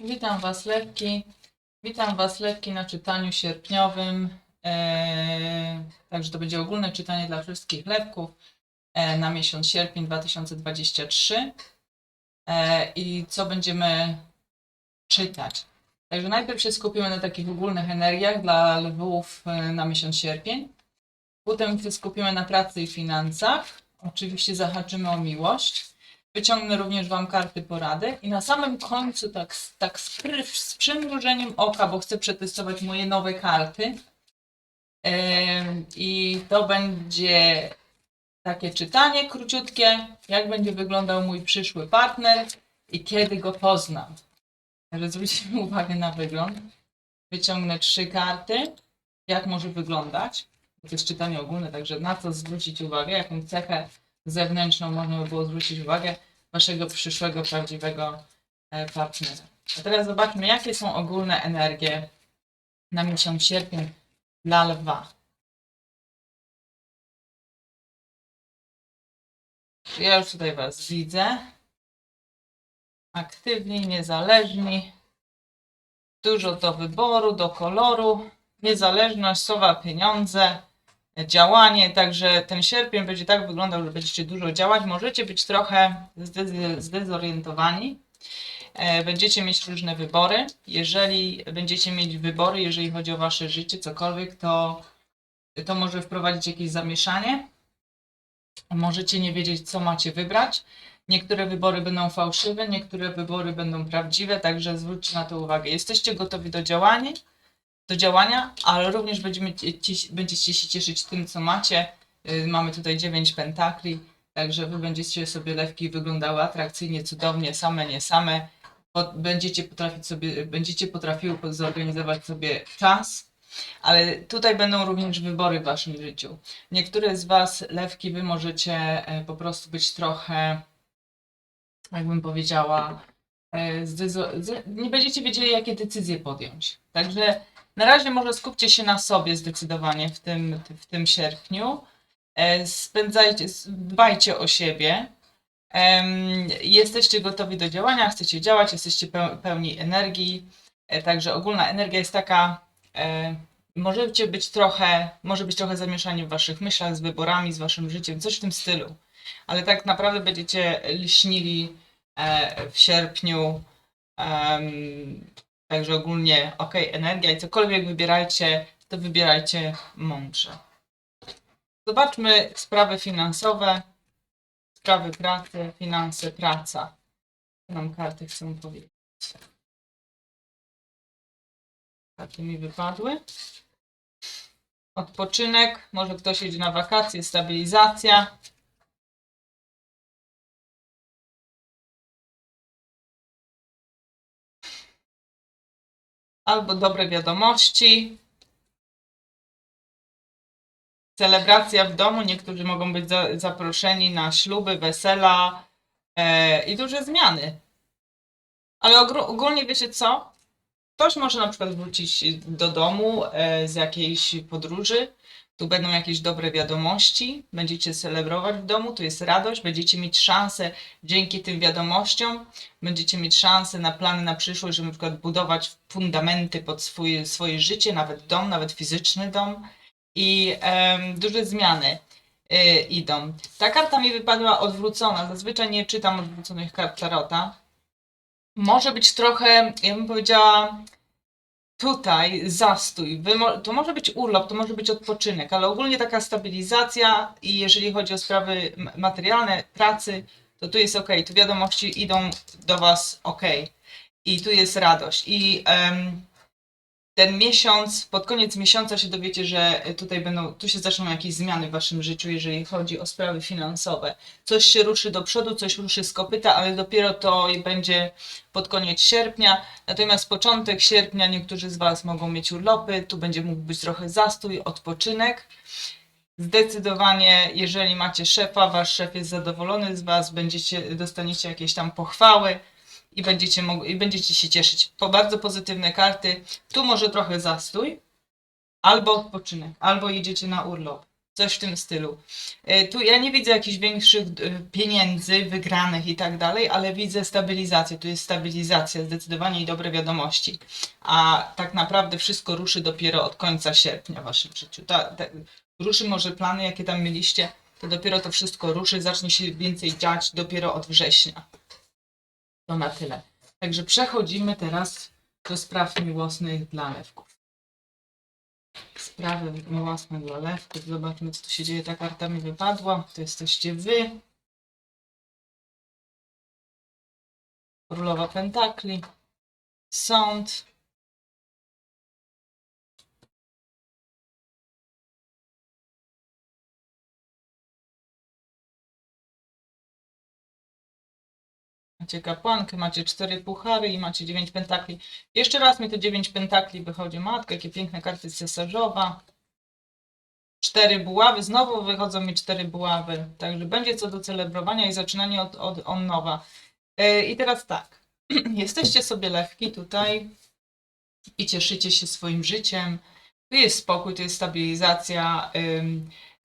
Witam Was Lewki. Witam Was Lewki na czytaniu sierpniowym. Eee, także to będzie ogólne czytanie dla wszystkich Lewków e, na miesiąc sierpień 2023. E, I co będziemy czytać? Także najpierw się skupimy na takich ogólnych energiach dla lwów e, na miesiąc sierpień. Potem się skupimy na pracy i finansach. Oczywiście zahaczymy o miłość. Wyciągnę również Wam karty porady i na samym końcu, tak, tak z, z przymrużeniem oka, bo chcę przetestować moje nowe karty. I to będzie takie czytanie króciutkie, jak będzie wyglądał mój przyszły partner i kiedy go poznam. Także zwróćmy uwagę na wygląd. Wyciągnę trzy karty, jak może wyglądać. To jest czytanie ogólne, także na co zwrócić uwagę, jaką cechę zewnętrzną można by było zwrócić uwagę waszego przyszłego, prawdziwego e, partnera. A teraz zobaczmy, jakie są ogólne energie na miesiąc sierpień dla lwa. Ja już tutaj was widzę. Aktywni, niezależni. Dużo do wyboru, do koloru. Niezależność, słowa, pieniądze działanie, także ten sierpień będzie tak wyglądał, że będziecie dużo działać. Możecie być trochę zde- zdezorientowani. E, Będziecie mieć różne wybory. Jeżeli będziecie mieć wybory, jeżeli chodzi o wasze życie, cokolwiek, to, to może wprowadzić jakieś zamieszanie. Możecie nie wiedzieć, co macie wybrać. Niektóre wybory będą fałszywe, niektóre wybory będą prawdziwe, także zwróćcie na to uwagę. Jesteście gotowi do działania? Do działania, ale również będziemy, ci- będziecie się cieszyć tym, co macie. Y, Mamy tutaj 9 pentakli, także wy będziecie sobie lewki wyglądały atrakcyjnie, cudownie, same, nie same. Będziecie potrafić sobie, będziecie potrafiły po- zorganizować sobie czas, ale tutaj będą również wybory w waszym życiu. Niektóre z was, lewki, wy możecie e, po prostu być trochę, jakbym powiedziała, e, nie będziecie wiedzieli, jakie decyzje podjąć. Także na razie może skupcie się na sobie zdecydowanie w tym, w tym sierpniu. E, Spędzajcie, dbajcie o siebie. Jesteście gotowi do działania, chcecie działać, jesteście peł- pełni energii. E, Także ogólna energia jest taka, e, możecie być trochę, może być trochę zamieszanie w waszych myślach, z wyborami, z waszym życiem, coś w tym stylu. Ale tak naprawdę będziecie lśnili w sierpniu. Także ogólnie ok, energia i cokolwiek wybierajcie, to wybierajcie mądrze. Zobaczmy sprawy finansowe, sprawy pracy, finanse, praca. Co nam karty chcą powiedzieć? Karty mi wypadły. Odpoczynek, może ktoś jedzie na wakacje, stabilizacja. Albo dobre wiadomości. Celebracja w domu. Niektórzy mogą być za, zaproszeni na śluby, wesela e, i duże zmiany. Ale ogólnie wiecie co? Ktoś może na przykład wrócić do domu e, z jakiejś podróży. Tu będą jakieś dobre wiadomości. Będziecie celebrować w domu. Tu jest radość. Będziecie mieć szansę dzięki tym wiadomościom. Będziecie mieć szansę na plany na przyszłość, żeby na przykład budować fundamenty pod swój, swoje życie, nawet dom, nawet fizyczny dom. I em, duże zmiany y, idą. Ta karta mi wypadła odwrócona. Zazwyczaj nie czytam odwróconych kart Tarota. Może być trochę, ja bym powiedziała, tutaj zastój. To może być urlop, to może być odpoczynek, ale ogólnie taka stabilizacja i jeżeli chodzi o sprawy materialne, pracy, to tu jest ok. Tu wiadomości idą do Was ok. I tu jest radość. I em, ten miesiąc, pod koniec miesiąca się dowiecie, że tutaj będą, tu się zaczną jakieś zmiany w Waszym życiu, jeżeli chodzi o sprawy finansowe. Coś się ruszy do przodu, coś ruszy z kopyta, ale dopiero to będzie pod koniec sierpnia. Natomiast początek sierpnia niektórzy z Was mogą mieć urlopy, tu będzie mógł być trochę zastój, odpoczynek. Zdecydowanie, jeżeli macie szefa, wasz szef jest zadowolony z Was, będziecie, dostaniecie jakieś tam pochwały i będziecie, mog- i będziecie się cieszyć. Po bardzo pozytywne karty. Tu może trochę zastój, albo odpoczynek, albo idziecie na urlop. Coś w tym stylu. E, Tu ja nie widzę jakichś większych e, pieniędzy wygranych i tak dalej, ale widzę stabilizację. Tu jest stabilizacja zdecydowanie i dobre wiadomości. A tak naprawdę wszystko ruszy dopiero od końca sierpnia w waszym życiu. Ta, ruszy może plany, jakie tam mieliście, to dopiero to wszystko ruszy, zacznie się więcej dziać dopiero od września. To na tyle. Także przechodzimy teraz do spraw miłosnych dla lewków. Sprawy miłosne dla lewków. Zobaczmy, co tu się dzieje. Ta karta mi wypadła. To jesteście wy. Królowa Pentakli. Sąd. Macie kapłankę, macie cztery puchary i macie dziewięć pentakli. Jeszcze raz mi to dziewięć pentakli wychodzi. Matka, jakie piękne karty cesarzowa. Cztery buławy, znowu wychodzą mi cztery buławy. Także będzie co do celebrowania i zaczynanie od, od on nowa. E, I teraz tak. Jesteście sobie lewki tutaj i cieszycie się swoim życiem. Tu jest spokój, tu jest stabilizacja.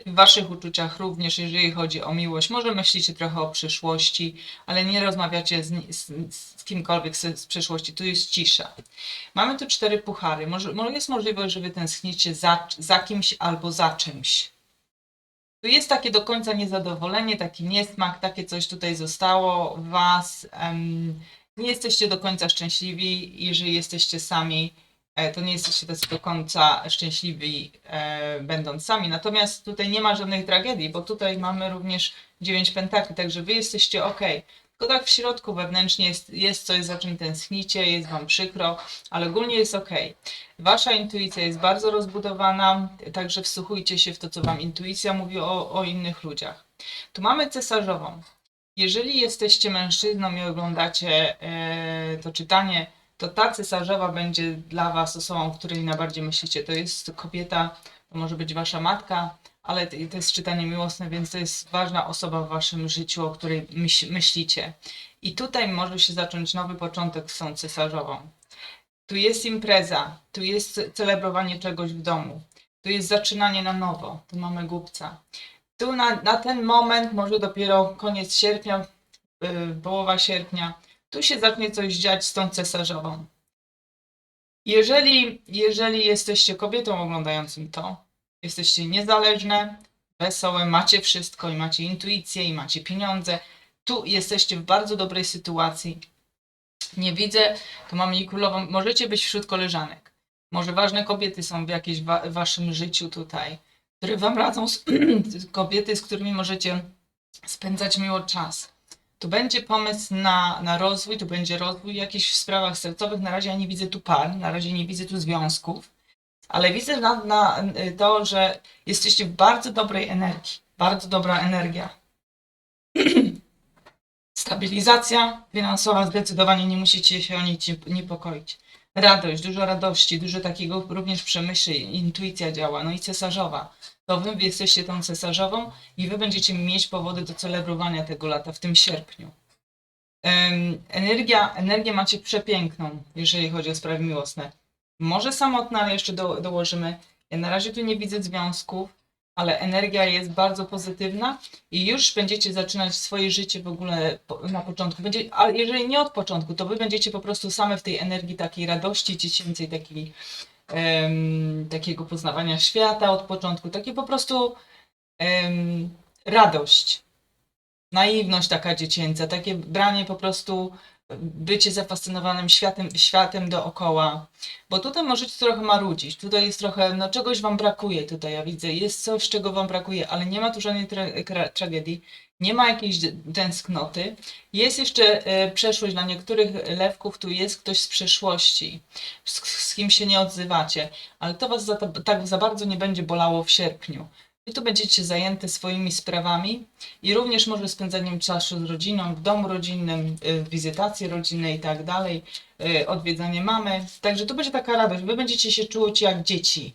W waszych uczuciach również, jeżeli chodzi o miłość. Może myślicie trochę o przyszłości, ale nie rozmawiacie z, z, z kimkolwiek z, z przeszłości. Tu jest cisza. Mamy tu cztery puchary. Może, jest możliwość, że wy tęsknicie za, za kimś albo za czymś. Tu jest takie do końca niezadowolenie, taki niesmak, takie coś tutaj zostało w was. em, nie jesteście do końca szczęśliwi, jeżeli jesteście sami, to nie jesteście do końca szczęśliwi e, będąc sami. Natomiast tutaj nie ma żadnych tragedii, bo tutaj mamy również dziewięć pentakli, także wy jesteście ok. Tylko tak w środku wewnętrznie jest, jest coś, za czym tęsknicie, jest wam przykro, ale ogólnie jest ok. Wasza intuicja jest bardzo rozbudowana, także wsłuchujcie się w to, co wam intuicja mówi o, o innych ludziach. Tu mamy cesarzową. Jeżeli jesteście mężczyzną i oglądacie e, to czytanie, to ta cesarzowa będzie dla Was osobą, o której najbardziej myślicie. To jest kobieta, to może być Wasza matka, ale to jest czytanie miłosne, więc to jest ważna osoba w Waszym życiu, o której myśl, myślicie. I tutaj może się zacząć nowy początek z tą cesarzową. Tu jest impreza, tu jest celebrowanie czegoś w domu, tu jest zaczynanie na nowo, tu mamy głupca tu na, na ten moment, może dopiero koniec sierpnia, yy, połowa sierpnia, tu się zacznie coś dziać z tą cesarzową. Jeżeli, jeżeli jesteście kobietą oglądającym to, jesteście niezależne, wesołe, macie wszystko i macie intuicję i macie pieniądze, tu jesteście w bardzo dobrej sytuacji. Nie widzę, tu mamy i królową, możecie być wśród koleżanek. Może ważne kobiety są w jakiejś wa- waszym życiu tutaj które wam radzą, z, kobiety, z którymi możecie spędzać miło czas. Tu będzie pomysł na, na rozwój, tu będzie rozwój jakiś w sprawach sercowych. Na razie ja nie widzę tu par, na razie nie widzę tu związków, ale widzę na, na to, że jesteście w bardzo dobrej energii. Bardzo dobra energia. Stabilizacja finansowa, zdecydowanie nie musicie się o nic niepokoić. Radość, dużo radości, dużo takiego również przemyśleń, intuicja działa, no i cesarzowa to wy jesteście tą cesarzową i wy będziecie mieć powody do celebrowania tego lata w tym sierpniu. Energia, energię macie przepiękną, jeżeli chodzi o sprawy miłosne. Może samotna, ale jeszcze do, dołożymy. Ja na razie tu nie widzę związków, ale energia jest bardzo pozytywna i już będziecie zaczynać swoje życie w ogóle na początku. Będzie, jeżeli nie od początku, to wy będziecie po prostu same w tej energii takiej radości dziecięcej, takiej takiego poznawania świata od początku, takie po prostu radość, naiwność taka dziecięca, takie branie po prostu, bycie zafascynowanym światem, światem dookoła, bo tutaj możecie trochę marudzić, tutaj jest trochę, no czegoś wam brakuje tutaj, ja widzę, jest coś, czego wam brakuje, ale nie ma tu żadnej tra tragedii, nie ma jakiejś tęsknoty, jest jeszcze e, przeszłość dla niektórych lewków, tu jest ktoś z przeszłości, z, z kim się nie odzywacie, ale to was za, tak za bardzo nie będzie bolało w sierpniu. I tu będziecie zajęte swoimi sprawami i również może spędzaniem czasu z rodziną, w domu rodzinnym, y, wizytacje rodzinne i tak dalej, y, odwiedzanie mamy. Także to będzie taka radość. Wy będziecie się czuć jak dzieci.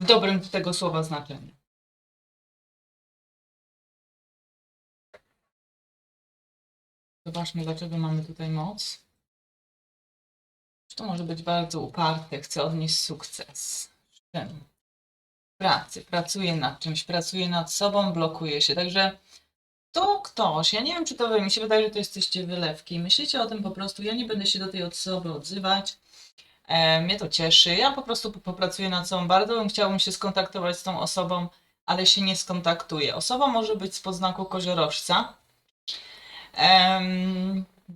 W dobrym tego słowa znaczeniu. Zobaczmy, dlaczego mamy tutaj moc. To może być bardzo uparte, chce odnieść sukces. Czym? pracy, pracuje nad czymś, pracuje nad sobą, blokuje się. Także to ktoś, ja nie wiem, czy to wy, mi się wydaje, że to jesteście wylewki. Myślicie o tym po prostu, ja nie będę się do tej osoby odzywać. E, mnie to cieszy. Ja po prostu po- popracuję nad sobą. Bardzo bym chciałbym się skontaktować z tą osobą, ale się nie skontaktuję. Osoba może być z podznaku koziorożca.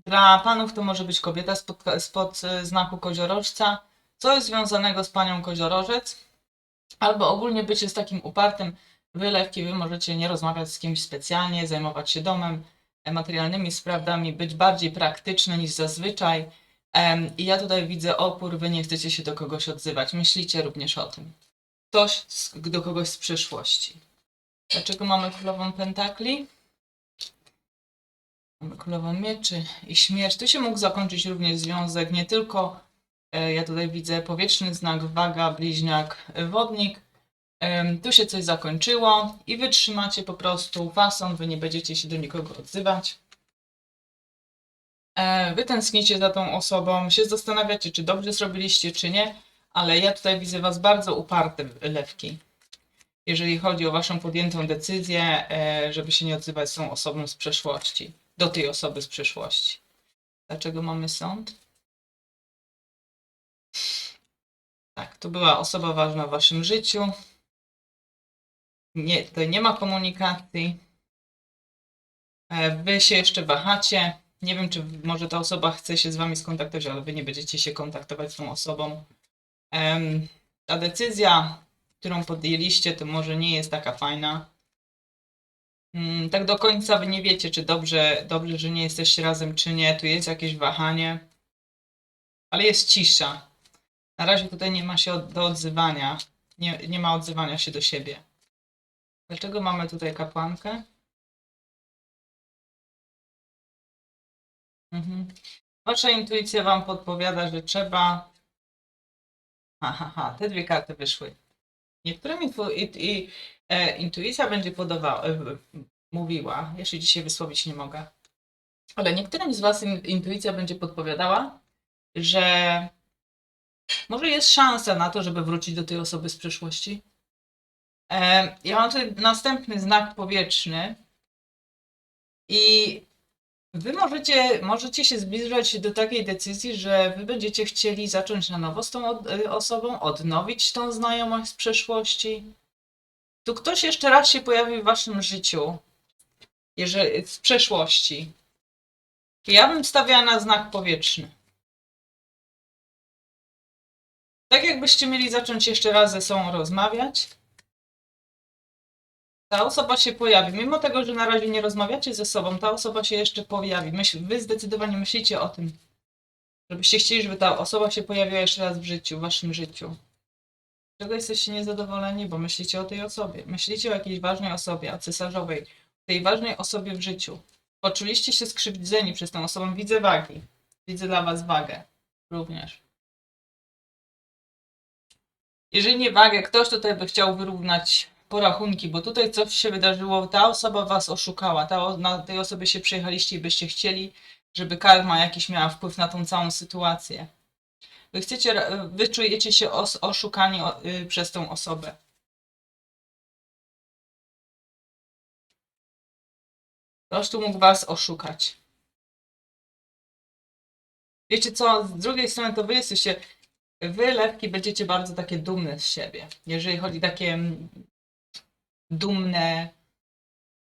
Dla panów to może być kobieta spod, spod e, znaku koziorożca. Co jest związanego z panią koziorożec? Albo ogólnie bycie z takim upartym wylewki, wy możecie nie rozmawiać z kimś specjalnie, zajmować się domem, e, materialnymi sprawami, być bardziej praktyczny niż zazwyczaj. I ja tutaj widzę opór, wy nie chcecie się do kogoś odzywać. Myślicie również o tym. Ktoś z, do kogoś z przeszłości. Dlaczego mamy królową pentakli? Królową mieczy i śmierć. Tu się mógł zakończyć również związek, nie tylko e, ja tutaj widzę powietrzny znak, waga, bliźniak, e, wodnik. Em, Tu się coś zakończyło i wy trzymacie po prostu fason, wy nie będziecie się do nikogo odzywać. E, Wy tęsknicie za tą osobą, się zastanawiacie, czy dobrze zrobiliście, czy nie, ale ja tutaj widzę was bardzo uparte, lewki. Jeżeli chodzi o waszą podjętą decyzję, e, żeby się nie odzywać z tą osobą z przeszłości, do tej osoby z przeszłości. Dlaczego mamy sąd? Tak, to była osoba ważna w waszym życiu. Nie, tutaj nie ma komunikacji. E, Wy się jeszcze wahacie. Nie wiem, czy może ta osoba chce się z wami skontaktować, ale wy nie będziecie się kontaktować z tą osobą. Ta decyzja, którą podjęliście, to może nie jest taka fajna. Mm, Tak do końca wy nie wiecie, czy dobrze, dobrze, że nie jesteście razem, czy nie. Tu jest jakieś wahanie. Ale jest cisza. Na razie tutaj nie ma się do odzywania. Nie, nie ma odzywania się do siebie. Dlaczego mamy tutaj kapłankę? Mhm. Wasza intuicja wam podpowiada, że trzeba. Aha, ha, te dwie karty wyszły. Niektórym infu- i, i, e, intuicja będzie podawała, e, mówiła, się dzisiaj wysłowić nie mogę, ale niektórym z Was in, intuicja będzie podpowiadała, że może jest szansa na to, żeby wrócić do tej osoby z przeszłości. E, ja mam tutaj następny znak powietrzny i Wy możecie, możecie się zbliżać do takiej decyzji, że wy będziecie chcieli zacząć na nowo z tą od, y, osobą, odnowić tą znajomość z przeszłości. Tu ktoś jeszcze raz się pojawi w waszym życiu, jeżeli, z przeszłości. Ja bym stawiała na znak powietrzny. Tak jakbyście mieli zacząć jeszcze raz ze sobą rozmawiać. Ta osoba się pojawi. Mimo tego, że na razie nie rozmawiacie ze sobą, ta osoba się jeszcze pojawi. Myśl, wy zdecydowanie myślicie o tym, żebyście chcieli, żeby ta osoba się pojawiła jeszcze raz w życiu, w waszym życiu. Czego jesteście niezadowoleni? Bo myślicie o tej osobie. Myślicie o jakiejś ważnej osobie, o cesarzowej, tej ważnej osobie w życiu. Poczuliście się skrzywdzeni przez tą osobą. Widzę wagi. Widzę dla was wagę. Również. Jeżeli nie wagę, ktoś tutaj by chciał wyrównać porachunki, bo tutaj coś się wydarzyło, ta osoba was oszukała, ta, na tej osobie się przyjechaliście i byście chcieli, żeby karma jakiś miała wpływ na tą całą sytuację. Wy chcecie, wy czujecie się os, oszukani y, przez tą osobę. Ktoś tu mógł was oszukać. Wiecie co, z drugiej strony to wy jesteście, wy lewki będziecie bardzo takie dumne z siebie. Jeżeli chodzi takie mm, dumne,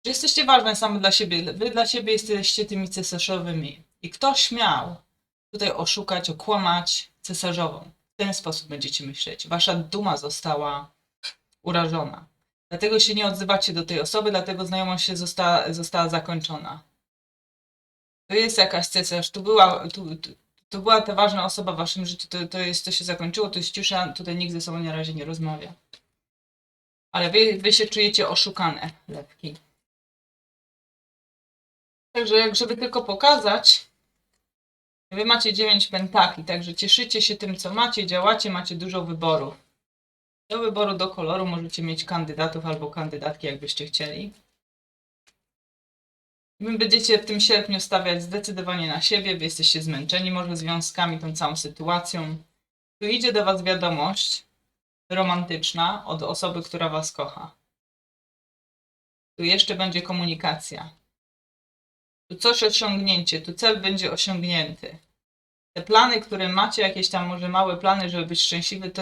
że jesteście ważne same dla siebie. Wy dla siebie jesteście tymi cesarzowymi. I ktoś miał tutaj oszukać, okłamać cesarzową. W ten sposób będziecie myśleć. Wasza duma została urażona. Dlatego się nie odzywacie do tej osoby, dlatego znajomość się została, została zakończona. To jest jakaś cesarz, tu była, to była ta ważna osoba w waszym życiu, to, to, jest, to się zakończyło, to jest cisza, tutaj nikt ze sobą na razie nie rozmawia. Ale wy, wy się czujecie oszukane, lewki. Także jak żeby tylko pokazać, wy macie 9 pentakli, także cieszycie się tym, co macie, działacie, macie dużo wyborów. Do wyboru do koloru możecie mieć kandydatów albo kandydatki, jakbyście chcieli. Wy będziecie w tym sierpniu stawiać zdecydowanie na siebie, wy jesteście zmęczeni może związkami, tą całą sytuacją. Tu idzie do was wiadomość, romantyczna od osoby, która was kocha. Tu jeszcze będzie komunikacja. Tu coś osiągnięcie, tu cel będzie osiągnięty. Te plany, które macie, jakieś tam może małe plany, żeby być szczęśliwy, to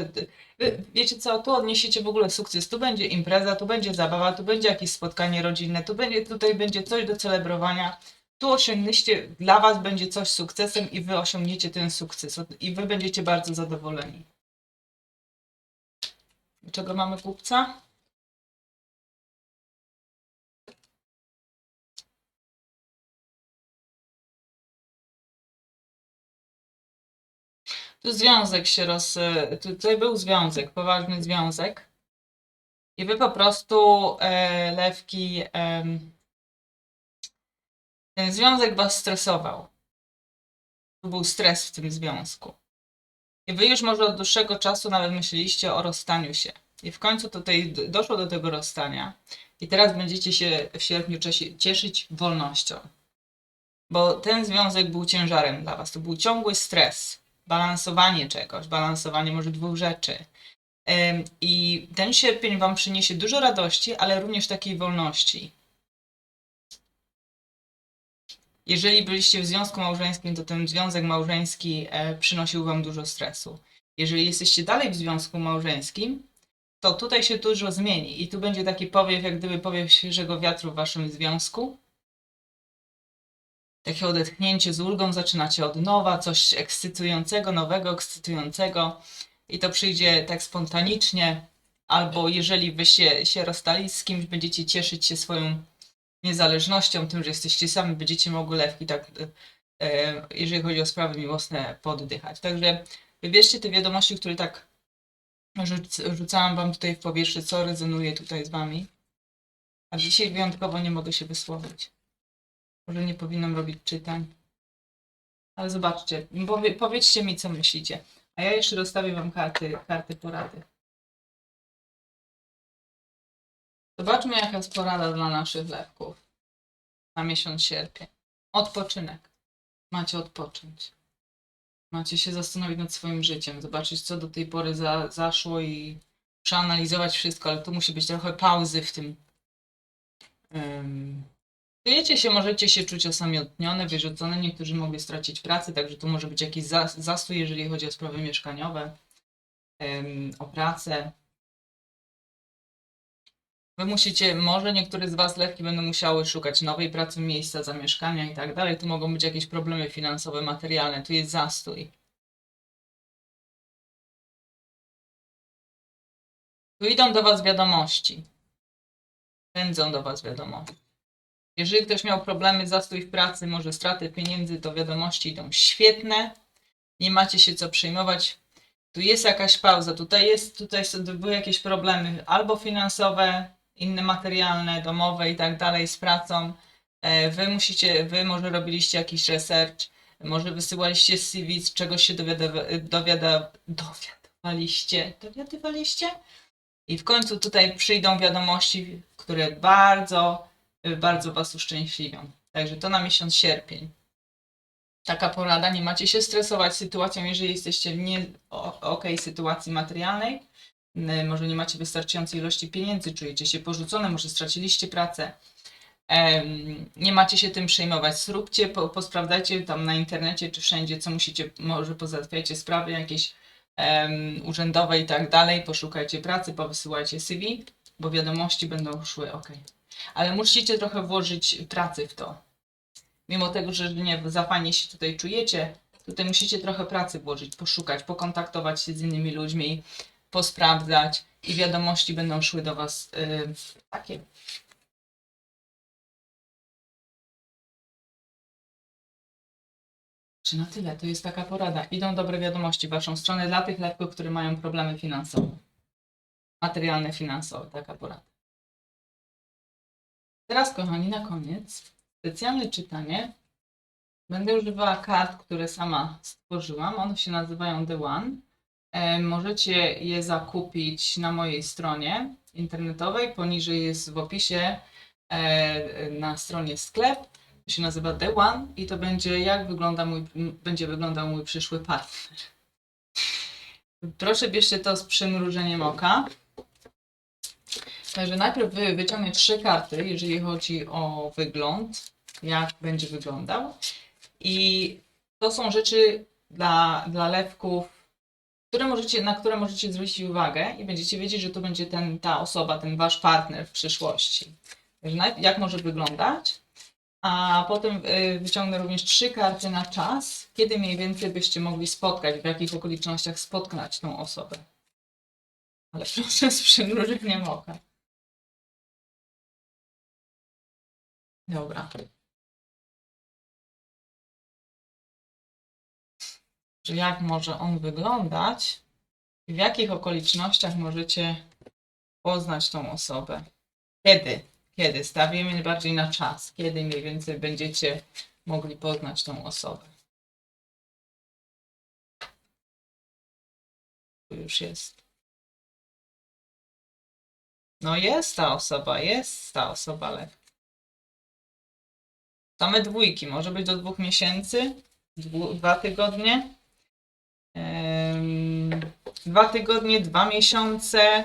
wy, wiecie co, tu odniesiecie w ogóle sukces. Tu będzie impreza, tu będzie zabawa, tu będzie jakieś spotkanie rodzinne, tu będzie, tutaj będzie coś do celebrowania. Tu osiągniecie, dla was będzie coś sukcesem i wy osiągniecie ten sukces i wy będziecie bardzo zadowoleni. Czego mamy kupca? Tu związek się roz... tu- Tutaj był związek, poważny związek. I wy po prostu, e, lewki, em, ten związek was stresował. Był stres w tym związku. I wy już może od dłuższego czasu nawet myśleliście o rozstaniu się. I w końcu tutaj doszło do tego rozstania. I teraz będziecie się w sierpniu cieszy- cieszyć wolnością. Bo ten związek był ciężarem dla was. To był ciągły stres. Balansowanie czegoś, balansowanie może dwóch rzeczy. I ten sierpień wam przyniesie dużo radości, ale również takiej wolności. Jeżeli byliście w związku małżeńskim, to ten związek małżeński e, przynosił wam dużo stresu. Jeżeli jesteście dalej w związku małżeńskim, to tutaj się dużo zmieni i tu będzie taki powiew, jak gdyby powiew świeżego wiatru w waszym związku. Takie odetchnięcie z ulgą, zaczynacie od nowa, coś ekscytującego, nowego, ekscytującego i to przyjdzie tak spontanicznie, albo jeżeli wy się, się rozstali z kimś, będziecie cieszyć się swoją niezależnością, tym, że jesteście sami, będziecie mogły lewki tak, e, e, jeżeli chodzi o sprawy miłosne, poddychać. Także wybierzcie te wiadomości, które tak rzuc, rzucałam wam tutaj w powietrze, co rezonuje tutaj z wami. A dzisiaj wyjątkowo nie mogę się wysłowić. Może nie powinnam robić czytań. Ale zobaczcie, powie, powiedzcie mi, co myślicie. A ja jeszcze rozstawię wam karty, karty porady. Zobaczmy, jaka jest porada dla naszych lewków na miesiąc sierpień. Odpoczynek. Macie odpocząć. Macie się zastanowić nad swoim życiem, zobaczyć, co do tej pory za, zaszło i przeanalizować wszystko, ale tu musi być trochę pauzy w tym. Um, Czujecie się, możecie się czuć osamotnione, wyrzucone. Niektórzy mogli stracić pracę, także tu może być jakiś zas- zastój, jeżeli chodzi o sprawy mieszkaniowe, em, o pracę. Wy musicie, może niektóre z Was lewki będą musiały szukać nowej pracy, miejsca zamieszkania i tak dalej. Tu mogą być jakieś problemy finansowe, materialne, tu jest zastój. Tu idą do Was wiadomości. Pędzą do Was wiadomości. Jeżeli ktoś miał problemy, zastój w pracy, może straty pieniędzy, to wiadomości idą świetne. Nie macie się co przejmować. Tu jest jakaś pauza, tutaj jest, tutaj są- były jakieś problemy albo finansowe, inne materialne, domowe i tak dalej z pracą. E, Wy musicie, wy może robiliście jakiś research, może wysyłaliście CV, z czegoś się dowiada, dowiada, dowiadywaliście? I w końcu tutaj przyjdą wiadomości, które bardzo, bardzo Was uszczęśliwią. Także to na miesiąc sierpień. Taka porada, nie macie się stresować sytuacją, jeżeli jesteście w nie okej sytuacji materialnej. N- Może nie macie wystarczającej ilości pieniędzy, czujecie się porzucone, może straciliście pracę. Nie macie się tym przejmować. Zróbcie, po, posprawdzajcie tam na internecie czy wszędzie, co musicie, może pozałatwiajcie sprawy jakieś em, urzędowe i tak dalej. Poszukajcie pracy, powysyłajcie CV, bo wiadomości będą szły ok. Ale musicie trochę włożyć pracy w to. Mimo tego, że nie za fajnie się tutaj czujecie, tutaj musicie trochę pracy włożyć, poszukać, pokontaktować się z innymi ludźmi, posprawdzać i wiadomości będą szły do Was y, takie. Czy na tyle? To jest taka porada. Idą dobre wiadomości w Waszą stronę dla tych lewków, które mają problemy finansowe. Materialne, finansowe. Taka porada. Teraz, kochani, na koniec specjalne czytanie. Będę używała kart, które sama stworzyłam. One się nazywają The One. E, możecie je zakupić na mojej stronie internetowej. Poniżej jest w opisie e, na stronie sklep. To się nazywa The One i to będzie jak wygląda mój, będzie wyglądał mój przyszły partner. Proszę bierzcie to z przymrużeniem oka. Także najpierw wy trzy karty, jeżeli chodzi o wygląd, jak będzie wyglądał. I to są rzeczy dla, dla lewków, które możecie, na które możecie zwrócić uwagę i będziecie wiedzieć, że to będzie ten, ta osoba, ten wasz partner w przyszłości. Jak może wyglądać, a potem y, wyciągnę również trzy karty na czas, kiedy mniej więcej byście mogli spotkać, w jakich okolicznościach spotkać tą osobę. Ale proszę z przymrużeniem oka. Dobra. Że jak może on wyglądać i w jakich okolicznościach możecie poznać tą osobę. Kiedy? Kiedy? Stawimy bardziej na czas. Kiedy mniej więcej będziecie mogli poznać tą osobę. Tu już jest. No jest ta osoba, jest ta osoba lekka. Same dwójki, może być do dwóch miesięcy, dwu, dwa tygodnie. Dwa tygodnie, dwa miesiące.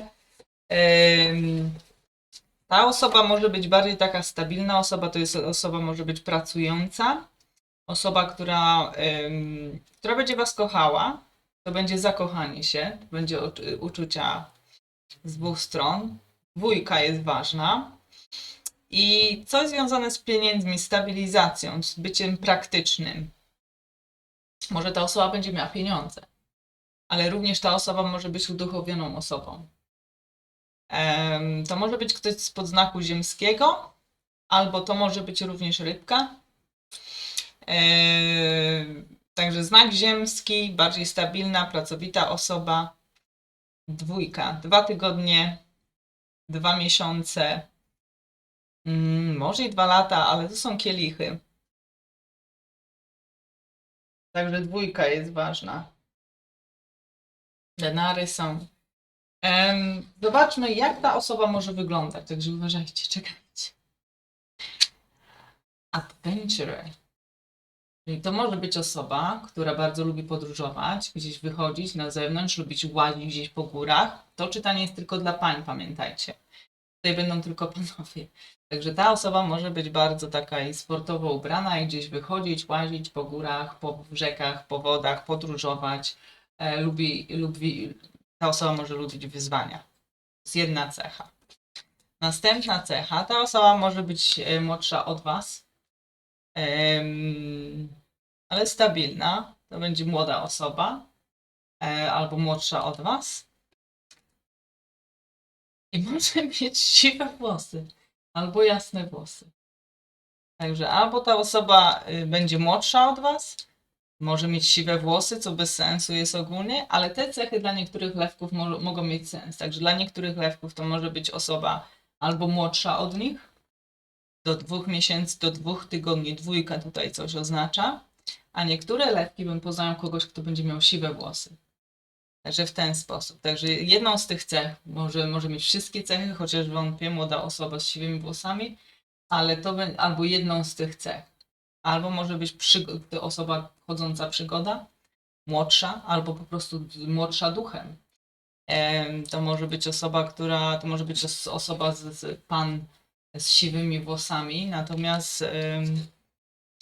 Ta osoba może być bardziej taka stabilna osoba, to jest osoba może być pracująca. Osoba, która, która będzie was kochała, to będzie zakochanie się, to będzie uczu- uczucia z dwóch stron. Dwójka jest ważna. I coś związane z pieniędzmi, stabilizacją, z byciem praktycznym. Może ta osoba będzie miała pieniądze, ale również ta osoba może być uduchowioną osobą. To może być ktoś z podznaku ziemskiego, albo to może być również rybka. Także znak ziemski, bardziej stabilna, pracowita osoba. Dwójka, dwa tygodnie, dwa miesiące, mm, może i dwa lata, ale to są kielichy. Także dwójka jest ważna. Denary są. Em, zobaczmy, jak ta osoba może wyglądać. Także uważajcie, czekajcie. Adventurer. Czyli to może być osoba, która bardzo lubi podróżować, gdzieś wychodzić na zewnątrz, lubić łazić gdzieś po górach. To czytanie jest tylko dla pań, pamiętajcie. Tutaj będą tylko panowie. Także ta osoba może być bardzo taka i sportowo ubrana i gdzieś wychodzić, łazić po górach, po rzekach, po wodach, podróżować. E, lubi, lubi, ta osoba może lubić wyzwania. To jest jedna cecha. Następna cecha, ta osoba może być e, młodsza od Was, ale stabilna. To będzie młoda osoba e, albo młodsza od Was. I może mieć siwe włosy albo jasne włosy. Także albo ta osoba y, będzie młodsza od Was, może mieć siwe włosy, co bez sensu jest ogólnie, ale te cechy dla niektórych lewków mo- mogą mieć sens. Także dla niektórych lewków to może być osoba albo młodsza od nich, do dwóch miesięcy, do dwóch tygodni, dwójka tutaj coś oznacza, a niektóre lewki bym poznają kogoś, kto będzie miał siwe włosy. Także w ten sposób. Także jedną z tych cech może, może mieć wszystkie cechy, chociaż wątpię, młoda osoba z siwymi włosami, ale to albo jedną z tych cech. Albo może być przygo- to osoba chodząca przygoda, młodsza, albo po prostu młodsza duchem. Em, To może być osoba, która, to może być os- osoba z, z pan z siwymi włosami, natomiast em,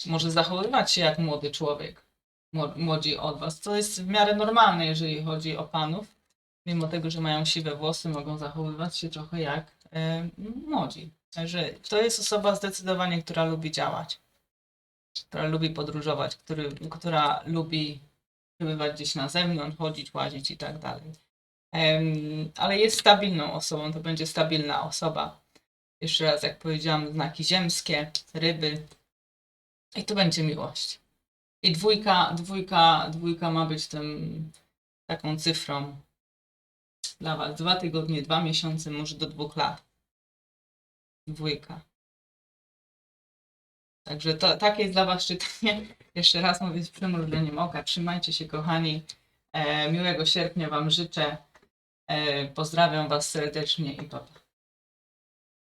może zachowywać się jak młody człowiek mło- młodzi od was, co jest w miarę normalne, jeżeli chodzi o panów. Mimo tego, że mają siwe włosy, mogą zachowywać się trochę jak e, młodzi. Także to jest osoba zdecydowanie, która lubi działać, która lubi podróżować, który, która lubi przebywać gdzieś na zewnątrz, chodzić, łazić i tak dalej. Ale jest stabilną osobą, to będzie stabilna osoba. Jeszcze raz, jak powiedziałam, znaki ziemskie, ryby. I to będzie miłość. I dwójka, dwójka, dwójka ma być tym taką cyfrą dla Was. Dwa tygodnie, dwa miesiące, może do dwóch lat. Dwójka. Także to, takie jest dla Was czytanie. Jeszcze raz mówię z przymrużeniem oka. Trzymajcie się, kochani. E, miłego sierpnia Wam życzę. E, pozdrawiam Was serdecznie i pa. pa.